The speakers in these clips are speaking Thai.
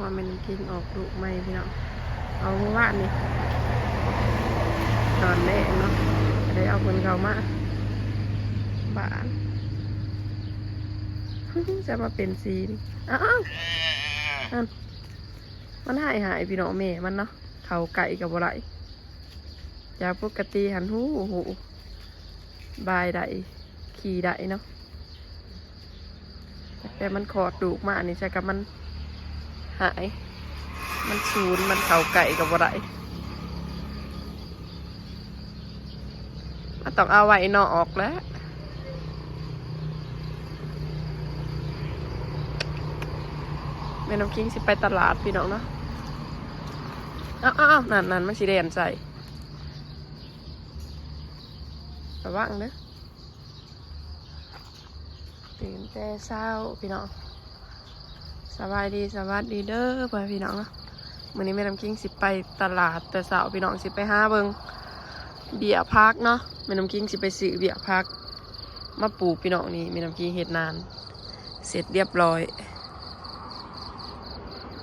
ว่ามันกินออกลูกไหมพี่น้องเอาเมื่านนี่ตอนแรกเนาะได้เอาคนเขามาบ้านจะมาเป็นซีนอ้าวมันหายหายพี่น้องแม่มันเนาะเขาไก่กับอะไรยาปกติหันหูหูบายได้ขี่ได้เนาะแต่มันขอดดูกมาอันนี้ใช่กับมัน หาย มันสูนมันเขาไก่กับอะไรมันต้องเอาไว้นอกออกแล้วแม่น้ำคิงสิไปตลาดพี่น้องเนาะอ้าวอ้าวนั่นนั่นมันสีแดงใส่ระวังเด้อตื่นแต่เช้าพี่น้อง สบายดีสวัสดีเด้อพ่อพี่น้องเนาะมื้อนี้แม่น้ำคิงสิไปตลาดแต่เช้าพี่น้องสิไปห้าเบิงเบียร์พักเนาะแม่น้ำคิงสิไปซื้อเบียร์พัก มาปลูกพี่น้องนี่แม่น้ำคิงเฮ็ดนาน เสร็จเรียบร้อย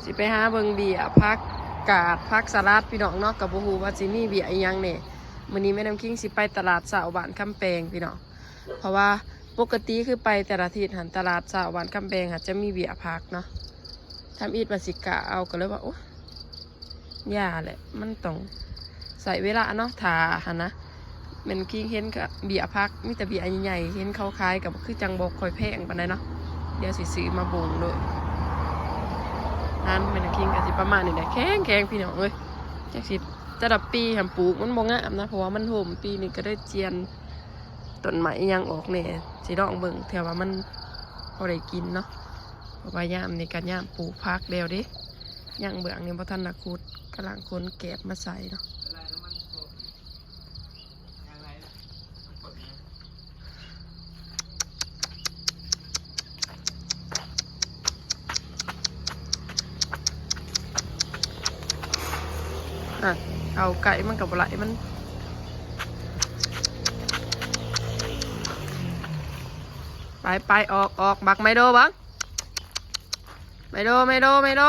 สิไปห้าเบิงเบียร์พักกาดพักสลัดพี่น้องเนาะกับบูฮูว่าสิมีเบียร์อียังเนี่ยมื้อนี้แม่น้ำคิงสิไปตลาดสาวบ้านคำแปงพี่น้องเพราะว่าปกติคือไปแต่ละทิตย์หันตลาดสาวบ้านคำแปงอาจจะมีเบียร์พักเนาะ ทำอีดบาสิกะเอาก็เลยว่าโอ้ยาแหละ มันต้องใส่เวลาเนาะถาหันนะม่นคิงเห็นกับเบียพักมีแต่เบียใหญ่ๆเห็นเขาขายกับคือจังบอกคอยแพงปานใดเนาะเดี๋ยวสิซื้อมาบ่งเลยนั้นเป็นคิงกันสิประมาณนี้แหละแข็งแข็งพี่น้องเอ้ยจากสิจะดับปีทำปลูกมันบ่งามนะเพราะว่ามันโหมปีนี้ก็ได้เจียนต้นไม้อิหยังออกเนี่ยสิลองเบิ่งเถื่อว่ามันพอได้กินเนาะ ราะว่ายามนี่กันย่ามปลูกพักเดียวดิย่างเบื้องนี่บ่ทันละคุดกำลังคนแกบมาใส่เนาะเอาไก่มันกับไหลมันไปไปออกออกบักไมโดบัง ไม่โดไม่โดไม่โด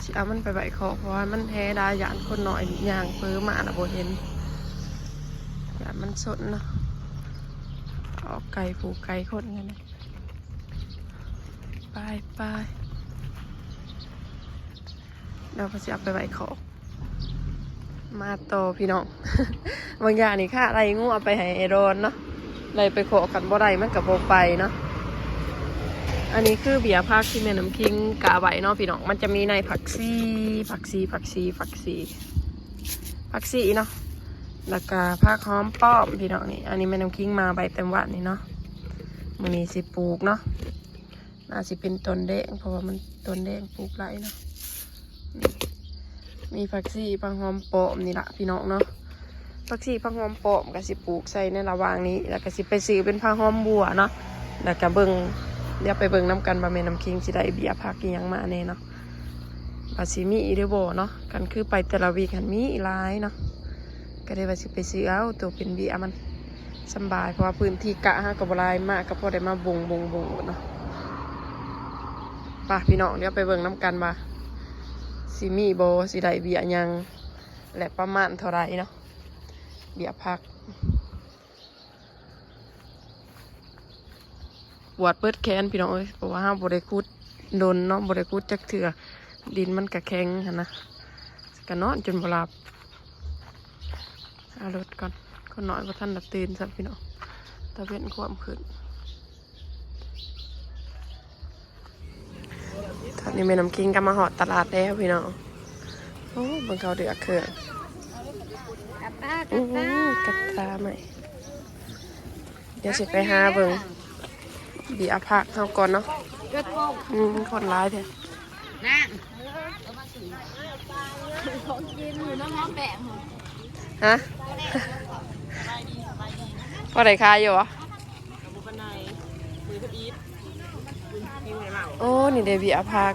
สิ เอามันไปใบคอเพราะว่ามันแพ้ได้ยานคนหน่อยย่างเพิ่มาน่ะบ่เห็นยานมันสดเนาะออกไก่ผูกไก่คนกันเลยไปไปเราก็จะเอาไปใบคอมาโตพี่น้อง บางอย่างนี่ค่ะอะไรงูเอาไปให้ไอโดนเนาะอะไรไปขอกันบ่ได้มันกับโบไปเนาะ อันนี้คือเบียร์ภาคที่แม่น้ำคิงกาไว้เนาะพี่น้อง มันจะมีในผักซีผักซีผักซีผักซีผักซีเนาะแล้วก็ผักหอมป้อมพี่น้องนี่ อันนี้แม่น้ำคิงมาใบเต็มวันนี่เนาะมันนี่สิปลูกเนาะ น่าสิเป็นต้นแดงเพราะว่ามันต้นแดงปลูกไรเนาะ มีผักซีผักหอมป้อมนี่ละพี่น้องเนาะผักซีผักหอมปอมก็สิปลูกใส่ในระหว่างนี้ แล้วก็สิไปซื้อเป็นผักหอมบัวเนาะแล้วก็เบิ่ง เดี๋ยวไปเบิ่งน้ำกันบาเมนน้ำคิงสิได้เบียพักอิหยังมาแน่เนาะบาซิมีอีเดโบเนาะกันคือไปแต่ละวีกันมีหลายเนาะก็ได้ว่าสิไปซื้อเอาตัวเป็นเบียมันสบายเพราะว่าพื้นที่กะฮะกับบลายมากก็พอได้มาบงบงบงเนาะป่ะพี่น้องเดี๋ยวไปเบิ่งน้ำกันมาสิมีโบสิได้เบียยังและประมาณเท่าไรเนาะเบียพัก ปวดเปิดแขนพี่น้องเอ้ยเพราะว่าห้ามบริคุดโดนเนาะบริคุดจักเถื่อดินมันกะแข็งหั้นนะกะนอนจนบหลับเอารถก่อนก็น้อยกว่าท่านดับตื่นสักพี่น้องตะเวนความขึ้นตอนนี้แม่น้ำคิงก็มาหอดตลาดแล้วพี่น้องโอ้เบังเขาเดือดเครื่องกับป้ากัอู้บป้ากับตาใหม่เดี๋ยวสิไปหาเบิ่ง บีอาภาคเข้าก่อนเนาะอืมคนร้ายเถอะนั่งของกินอยู่น้องแบ่งฮะพอได้คายอยู่เหรอโอ้ นี่เดบีอาพาก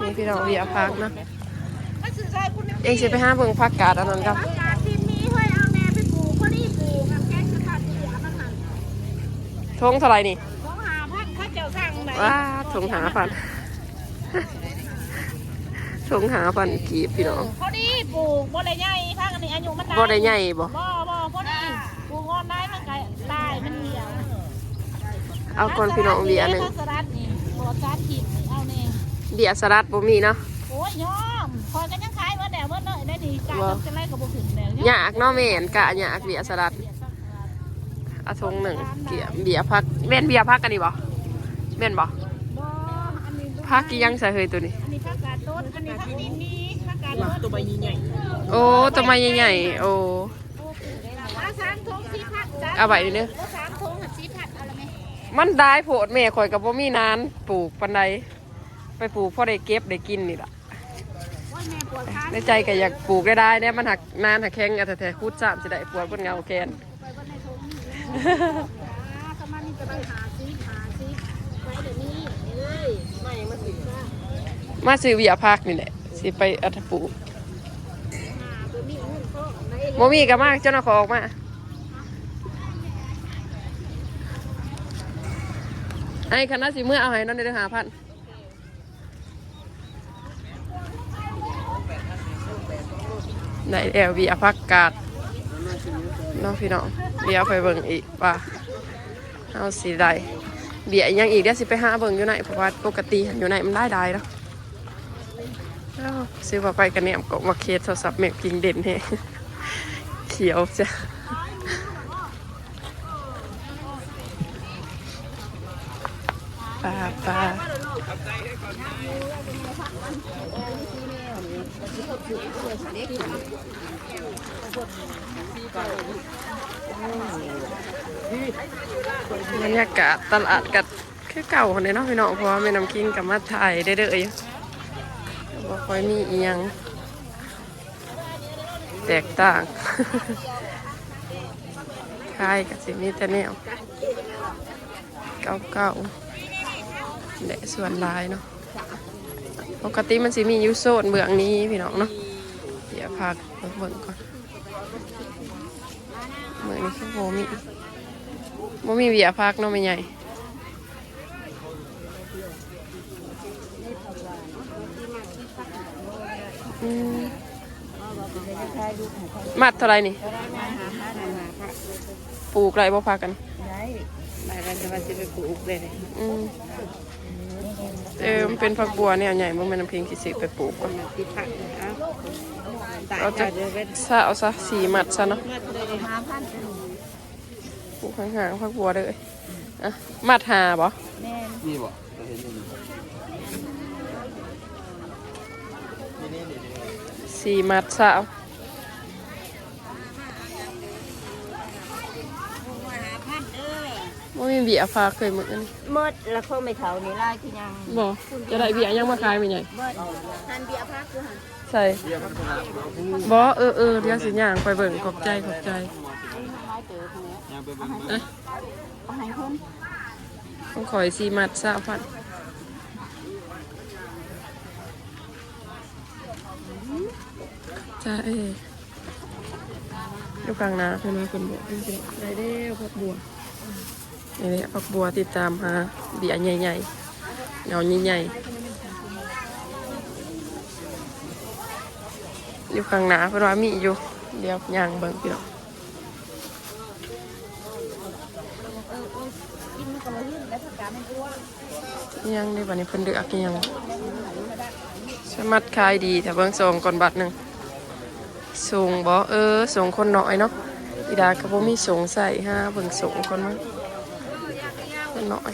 นี่พี่น้องบีอาพากนะเองสิไปห้าเบิ่งพักกาดอันนั้นครับ ทงเท่าไหรนี่ของหาพันข้าเจ้าสั่งไหนว้าทงหาพันทงหาพันกีบพี่น้องพอดีปลูกบ่ได้ใหญ่พักอันนี้อายุมันบ่ได้ใหญ่บ่บ่บ่พอดีปลูกงอนได้มันก็ตายมันเหี่ยวเอาก่อนพี่น้องเบียร์หนึ่งข้าวสลัดนี่บ่สลัดถิ่นนี่เอาแน่เบียร์สลัดบ่มีเนาะโอ้ยยอมคอยกันยังขายเมื่อแต่เมื่อเนยได้ดีกาบ่จะไล่กับบุขึ้นแล้วอยากเนาะแม่นกะอยากเบียร์สลัดเอาทงหนึ่งเกียเบียร์พักแม่นเบียร์พักกันดีบ่แม่นบ่บ่อันนี้พักกี่ยังใส่เฮยตัวนี้อันนี้ผักกาดต้นอันนี้ผักดินมีผักกาดต้นตัวใบใหญ่โอ้ตัวไม้ใหญ่ๆโอ้อาสามทงสี่พันจ้าเอาไว้นี่เด้อสามทงหัดสี่พันเอาละไหมมันได้โพดแม่ข่อยกับบ่มีนานปลูกปันใดไปปลูกพอได้เก็บได้กินนี่ล่ะว่าแม่ปวดขาในใจก็อยากปลูกได้ได้เนี่ยมันหักนานหักแข็งอะแต่แต่คูดสามสิได้ปวดบนเงาแกน สมานี่จะไปหาซีหาซีไปเดี๋ยวนี้เอ้ยไม่ยังมาถึงจ้ามาซื้อเบียร์พักนี่แหละสิไปอัฐปลูกหาตัวนี้เงินเขาไหนโมมีก็มากเจ้าหน้าขอออกมาไอ้คณะสิเมื่อเอาให้นั่นเด้อหาพันได้แอลเบียร์พักกาดน้องพี่น้อง เบียวไปเบิ่งอีกว่าเอาสิได้เบียยังอีกเดี๋ยวสิไปหาเบิ่งอยู่ไหนเพราะว่าปกติอยู่ไหนมันได้ได้แล้วซื้อมาไปกันเนี่ยกบมาเคสโทรศัพท์แม่พิงเด่นเฮเขียวจ้ะ ลาปลาบรรยากาศตลาดกัดคือเก่าคนเดียวเนาะพี่น้องเพราะว่าแม่น้ำคิงกับมาถ่ายได้เด้ออยู่บ่ค่อยมีอียังแตกต่างคล้ายกับสิมีแต่แนวเก่าๆ และส่วนลายเนาะปกติมันสิมีอยูโซนเบื้องนี้พี่น้องเนาะเดี๋ยวพาไปเบิ่งก่อนเมืองนี้คือโมมีโมมีเบียร์พักเนาะไม่ใหญ่อืมมัดเท่าไหรนี่ปลูกไรบ่พากันได้ไปกันจะมาจะไปปลูกเลยอืม เออมันเป็นผักบัวเนี่ยใหญ่มันเป็นน้ำพิงกี่สิไปปลูกก่อนติดผักนะเราจะซะเอาซะสีหมัดซะเนาะหาพันปลูกห่างๆผักบัวเลยอะมัดหาบ่นี่บ่เราเห็นอยู่นี่มัดซะเอาห้าพันเด้อ บ่มีเบียร์พาเคยเหมือนกันหมดแล้วเขาไม่เท่านี่ไล่ที่ยังบ่จะได้เบียร์ยังมาขายไม่ใหญ่หมดหันเบียร์พักคือหันใส่บ่เออเออเดี๋ยวสิย่างไปเบิ่งขอบใจขอบใจยังไปเบิ่งอะเอาให้คนต้องขอยสีมัดซะพันจ้าเออยู่กลางนาเพื่อนว่าเพื่อนบอกเพื่อนสิได้เด้อผักบัว นี่แหละผักบัวติดตามหาเบียร์ใหญ่ๆเงาใหญ่ๆอยู่กลางหน้าเพื่อนว่ามีอยู่ เดี๋ยวย่างเบิ่งพี่น้องกินกันเลยแล้วผักกาดมันอ้วยังในวันนี้เพิ่นเดือกยังสมัดขายดีแต่เบิ่งส่งก่อนบัตรหนึ่งส่งบ่เออส่งคนน้อยเนาะอีดาก็บ่มีส่งใส่ฮะเบิ่งส่งคนมั้ง คนน้อย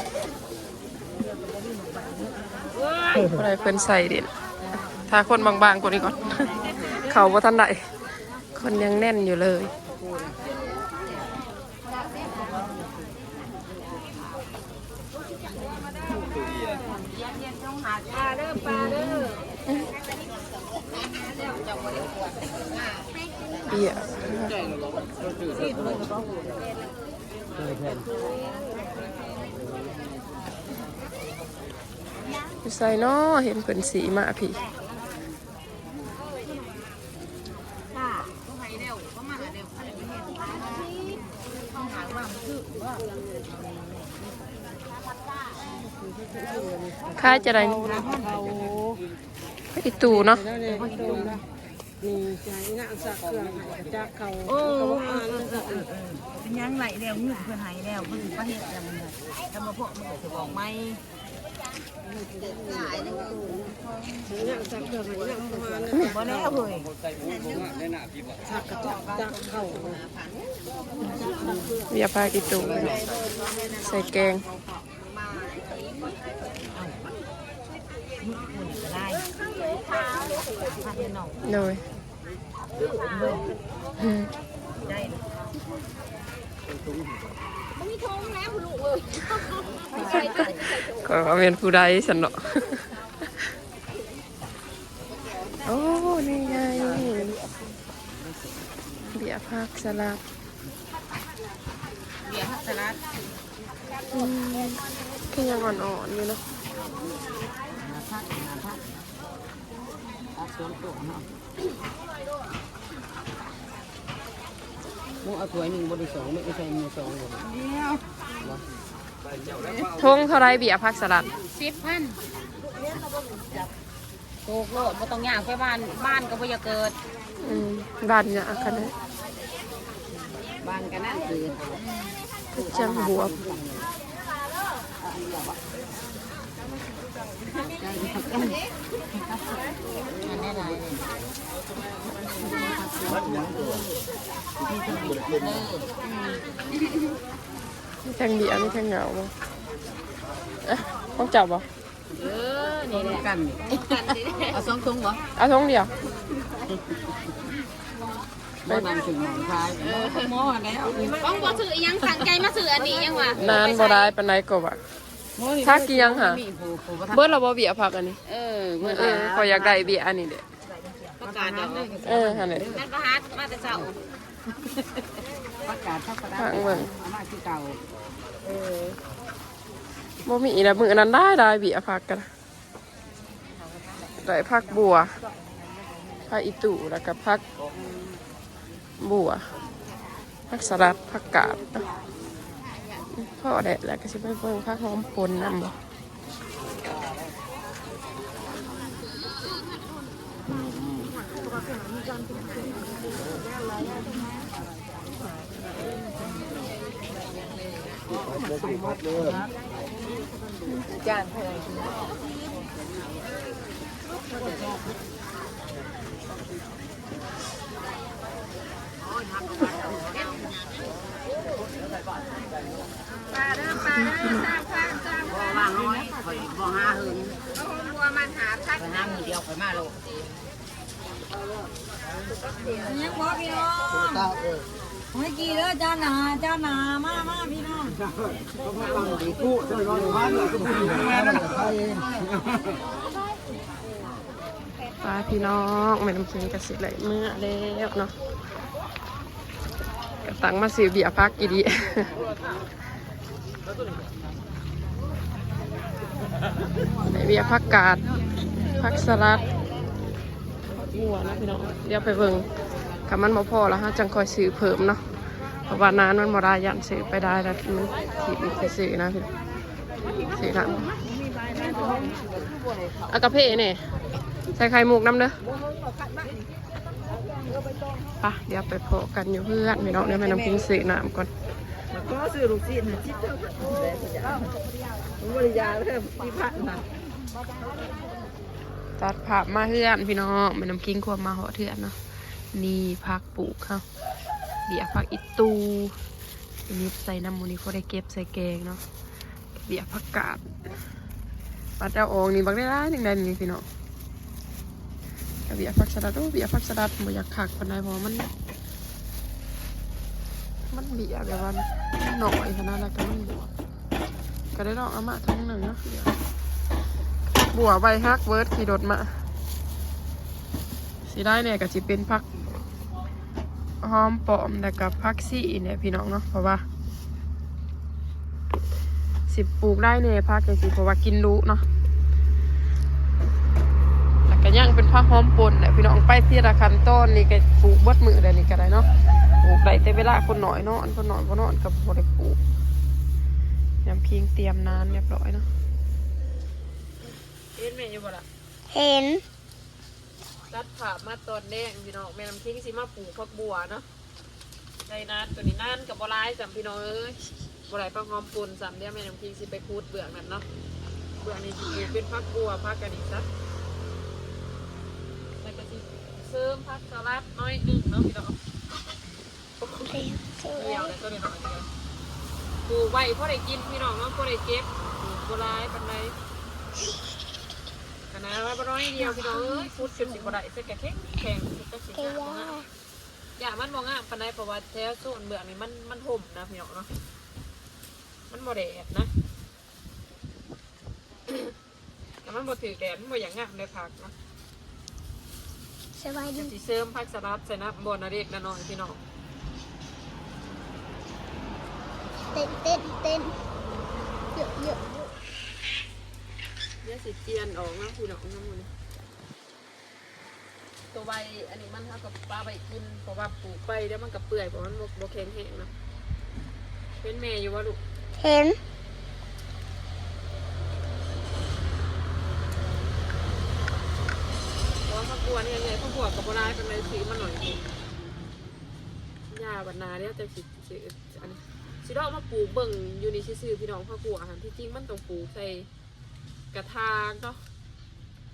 อะไรเพิ่นใส่เด่นถ้าคนบางๆกว่านี้ก่อน เขาบ่ทันได้คนยังแน่นอยู่เลยเย็นๆต้องหาจ้าเด้อปลาเด้ อเบียใส่นาะเห็นเพิ่นสีมาพี่ค่าจะได้อีตูเนาะนี่ใจนางสักเครื่องจากเขาเขาอ่านแล้วก็เป็นยังไหลแล้วเงินเพื่อนหายแล้วเพื่อนประเทศแล้วมันทำมาพวกมันจะบอกไหม นางสักเครื่องให้นางประมาณบ่แล้ เฮ้ยสักกระจับจากเขาเบียร์พากิตูใส่แกงจะได้พัดน้องเลยอืมได้ก็ว่าเป็นผู้ใดฉันเนาะโอ้นี่ไงเบียร์ผักสลัดเบียร์พัสลัดอืมคือยังอ่อนๆอยู่เนาะพักพักพักสวนตัวเนาะ มึงเอาถ้วยหนึ่งบริสองไม่ใช่มือสองเลยเดียวทงเท่าไรเบียร์ผักสลัดสิบพันโกโลดบ่ต้องย่างไปบ้านบ้านก็บ่อยากเกิดอืมบ้านเนี่ยคันนี้บ้านก็นั่นคือจังบวบ อันนี้ได้มีทั้งเบียร์มีทั้งเหงาบ่เอ๊ะต้องจับบ่เออ นี่แหละกันเอาสองถุงบ่เอาทงเดียวบ่นำถึงหนองคายเออหม้อแล้วบ้องบ่ซื้ออีหยังสั่งใจมาซื้ออันนี้ยังวะนานบ่ได้ปานใดก็ว่า ทักกี่ยังหะเบิดเราบ่เบียร์ผักอันนี้ เออเมื่อเออขอยอยากได้เบียร์อันนี้เด้ประกาศดอกเออหั่นแหละนั่นประหัสมาแต่เช้าประกาศทักประทางเบิ่งเอามาที่เก่าบ่มีอีแล้วมื้อนั้นได้ได้เบียร์ผักกันได้ผักบัวผักอีตู่แล้วก็ผักบัวผักสลัดผักกาดเนาะ พ่อได้แล้วก็สิไปเบิ่งผักหอมปนนำบ่จานเท่าไหร่ ปลาเด้อปลาเด้อสร้างพันสร้างบ่วางน้อยข่อยบ่ห้าหึงเอาบัวมันหาพักข่อยห้ามือเดียวข่อยมาโลยังพอกพี่น้องเมื่อกี้เด้อจ้าหนาจ้าหนามามาพี่น้องต้องมาตู้ช่วยรอยู่บ้านมาแล้วไปลาพี่น้องแม่น้ำเค็งกระสิไหลเมื่อแล้วเนาะ กระตังมาซื้อเบียร์พักอีดีในเบียร์พักกาดพักสลัดพักบัวนะพี่น้องเดี๋ยวไปเบิ่งคำมันบ่พอแล้วฮะจังคอยซื้อเพิ่มเนาะเพราะว่านานมันบ่ได้ยันซื้อไปได้แล้วมันถีบไปซื้อนะพี่ซื้อน้ำอากาเพ่เนี่ยใส่ไข่มุกน้ำเด้อ ปะเดี๋ยวไปโผล่กันอยู่เพื่อนพี่น้องเดี๋ยวแม่น้ำพิงซื้อน้ำก่อนก็ซื้อลูกชิ้นนะชิ้นเท่ากันบริยาเพิ่มที่พันนะตัดผักมาเพื่อนพี่น้องแม่น้ำพิงควบมาเหาะเถื่อนเนาะนี่ผักปลูกเขาเดี๋ยวผักอิตูอันนี้ใส่น้ำมูนี่พอได้เก็บใส่แกงเนาะเดี๋ยวผักกาดปัดเอาออกนี่บักได้ร้ายหนึ่งได้นี่พี่น้อง เบียร์ผักสลัดโอ้เบียร์ผักสลัดบ่อยากขักปานใดเพราะมัน มันเบียแบบว่าหน่อยขนาดนั้นก็มันบวกก็ได้ลองเอามาทั้งหนึ่งนะเดี๋ยบัวใบฮักเวิร์ดขี่รถมาสีได้เนี่ยก็จะเป็นพักหอมปลอมแล้วกับพักซี่เนี่ยพี่น้องเนาะเพราะว่าสิบปลูกได้เนี่ยพักจังสิเพราะว่ากินรู้เนาะ แล้วก็ยังเป็นพักหอมปนเนี่ยพี่น้องไปที่ละคันต้นนี่ก็ปลูกเบดมือได้นี่ก็ได้เนาะปลูกได้แต่เวลาคนหน่อยเนาะคนหน่อยคนนอนกับบ่ได้ปลูกยำพิงเตรียมนานเรียบร้อยเนาะเห็นไหมอยู่บ่ล่ะเห็นรัดผ่ามาตอนแดงพี่น้องแม่น้ำทิ้งสิมาปลูกพักบัวเนาะในนานตัวนี้นานกับบัวลายสัมพี่น้องเอ้ยบัวลายพักหอมปุ่นสัมเดียวแม่น้ำทิ้งสิไปคูดเบื้องนั่นเนาะเบื้องนี้สิปลูกเป็นพักบัวพักกันอีกซะแล้วก็สิ เสริมพักสลัดน้อยหนึ่งเนาะพี่น้องเดียวเลยตัวนี้หน่อยเดียวปลูกไว้พอได้กินพี่น้องเนาะพอได้เก็บปลูกบัวลายปันใดขนาดว่าบ่น้อยเดียวพี่น้องเอ้ยพูดจนสิบ่ได้เสกแข็งแข็งสักสิงามบ่งามอย่ามันบ่งามปานใดเพราะว่าแถวโซนเบื้องนี่มันมันห่มนะพี่น้องเนาะมันบ่แดดนะแต่มันบ่ถือแดดมันบ่อย่างงามเลยผักเนาะ สบายดีสิเสริมผักสลัดใส่น้ำบ่นาเด็กนาน้อยพี่น้องเต้นเต้นเต้นเยอะเยอะเดี๋ยวสิเจียนออกนะพี่น้องน้ำมันตัวใบอันนี้มันเท่ากับปลาใบกินเพราะว่าปลูกไปแล้วมันก็เปื่อยเพราะมันบ่บ่แข็งแห้งเนาะเป็นแม่อยู่ว่าลูกเห็น เพราะว่าผัก บัวกบัวกับบัวลายเป็นไรซื้อมาหน่อยนึงยาบัดนาเนี่ยจะสิซื้ออันนี้สิดอกมาปลูกเบิ่งอยู่นี่ซื่อๆพี่น้องผักบัวหันที่จริงมันต้องปลูกใส่กระถางเนาะ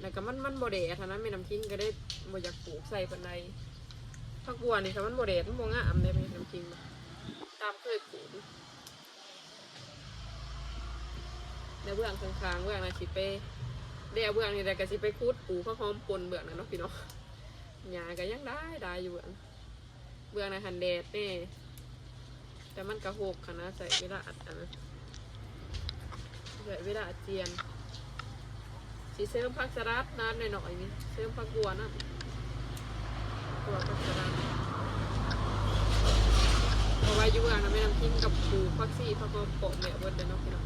แล้วก็มันมันบ่แดดเท่านั้นแม่น้ำทิ้งก็ได้บอยากปลูกใส่ปานใดผักบัวนี่ค่ะมันบ่แดดมันบ่งามเลยแม่น้ำทิ้งตามเคยปลูกในเบื้องข้างๆเบื้องน่ะสิไปเดี๋ยวเบื้องนี่แต่ก็สิไปคูดปูข้าวหอมปนเบื้องนั่นเนาะพี่น้อง หญ้าก็ยังได้ได้อยู่เบื้องเบื้องในหันแดดนี่แต่มันกระหกขนาดใส่เวลาอัดอันะใส่เวลาเจียนสีเสริมผักสลัดนานหน่อยๆนี่เสริมผักบัวนะตัวผักสลัดเอาไว้อยู่เบื้องนะไม่น้ำทิ้งกับปูผักซี่ผักหอมโปะแม่เบิดเลยเนาะพี่น้อง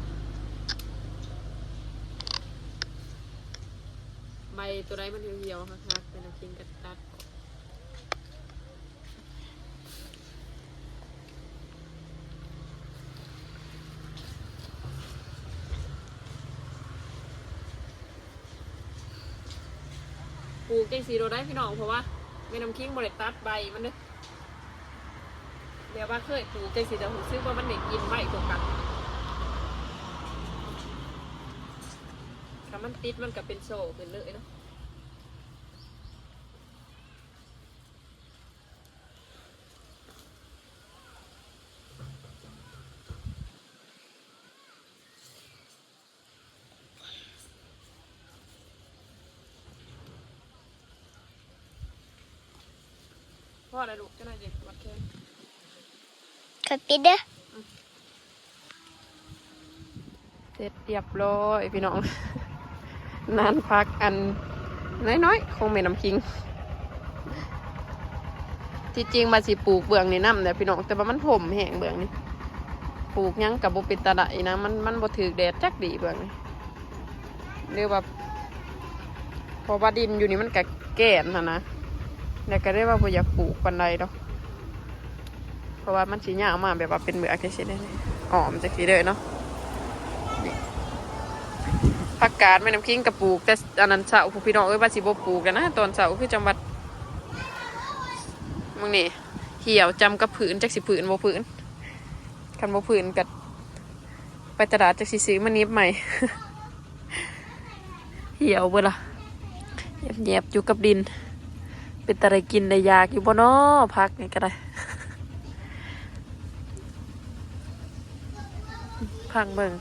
ใบตัวใดมันเหี่ยวๆค่ะเป็นน้ำกินกัดตัด จังสีโรได้พี่น้องเพราะว่าเม่น้ำคิงบริตัดใบมันเนึกเดี๋ยวว่าเคยปลูกจังสีแต่ผมซื้อว่ามันเด็กกินใบกว่ากันถ้ามันติดมันก็เป็นโซ่ขึ้นเลยเนาะ ออะไรลูกเจ้านายเด็กวัดแค่ขอปิดเด้อเสร็จเรียบร้อยพี่น้อง นานพักอันน้อยๆ คงไม่น้ำคิง ที่จริงมาสิปลูกเบื้องนี่น้ำเนี่ยพี่น้อง แต่ว่ามันผมแห้งเบื้องนี่ ปลูกหยังกับบุปิตาไดนะ มันมันบ่ถือแดดจักดีเบื้องนี่เรียกว่าเพอว่าดินอยู่นี่มันกะแก่นนะนะ แล้วก็เรียกว่าบ่อยากปลูกปันใดดอกเพราะว่ามันสีหยาวมากแบบว่าเป็นเบือกจังซี่ได้หอมจังซี่เลยเนาะผักกาดแม่น้ำคิงกับปลูก แต่อันนั้นเสาผู้พี่น้องเอ้ยว่าสิบ่ปลูกกันนะตอนเสาคือจังหวัดมึงนี่เหี่ยวจำกับผืนจักสิผืนบ่ผืนคันบ่ผืนกับไปตลาดจักสิซื้อมานิบใหม่เหี่ยวเบ่ล่ะแยบๆอยู่กับดิน เป็นตะไรกินได้ยากอยู่บ่น้อพักนี่ก็ได้พังเบิ่ง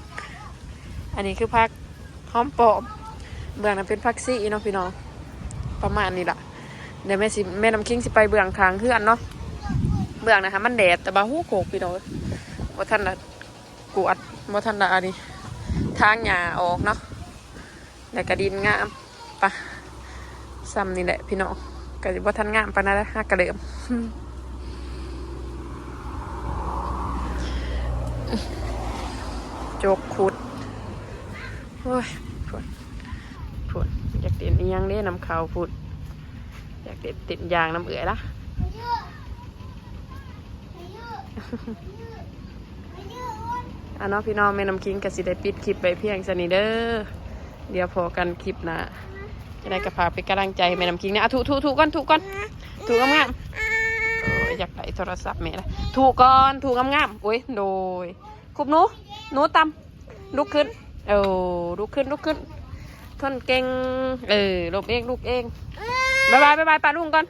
อันนี้คือพักหอมปอมเบื้องนั้นเป็นพักซี่เนาะพี่น้องประมาณนี้แหละเดี๋ยวแม่สิแม่น้ำคิงสิไปเบื้องทางเพื่อนเนาะเบื้องนะคะมันแดดแต่บาหูโขกพี่น้องว่าท่านละกวดว่าท่านละอันนี้ทางหญ้าออกเนาะแล้วก็ดินงามปะซ้ำนี่แหละพี่น้อง ก็จะว่ทันงามปะนะฮักกระเดิมโจกขุดโอ้ยผุดผุดอยากเต้นยังเด้น้ำเขาผุดอยากเต้นติดยางน้ำเอื่อยละอะเนาะพี่น้องแม่น้ำคิงกับสิได้ปิดคลิปไปเพียงสนิเด้อเดี๋ยวพอกันคลิปนะ จะได้กระพาไปนกำลังใจแม่น้ำคิงนะอะถูถูถูก่อนถูก่อนถูงามๆโอ้ยอยากได้โทรศัพท์แม่ละถูก่อนถูงามๆโอ้ยโดยคุบหนูหนูตำลุกขึ้นเออลุกขึ้นลุกขึ้นทนเก่งเออลบเองลุกเองบายบายบายบายปลาลุงก่อน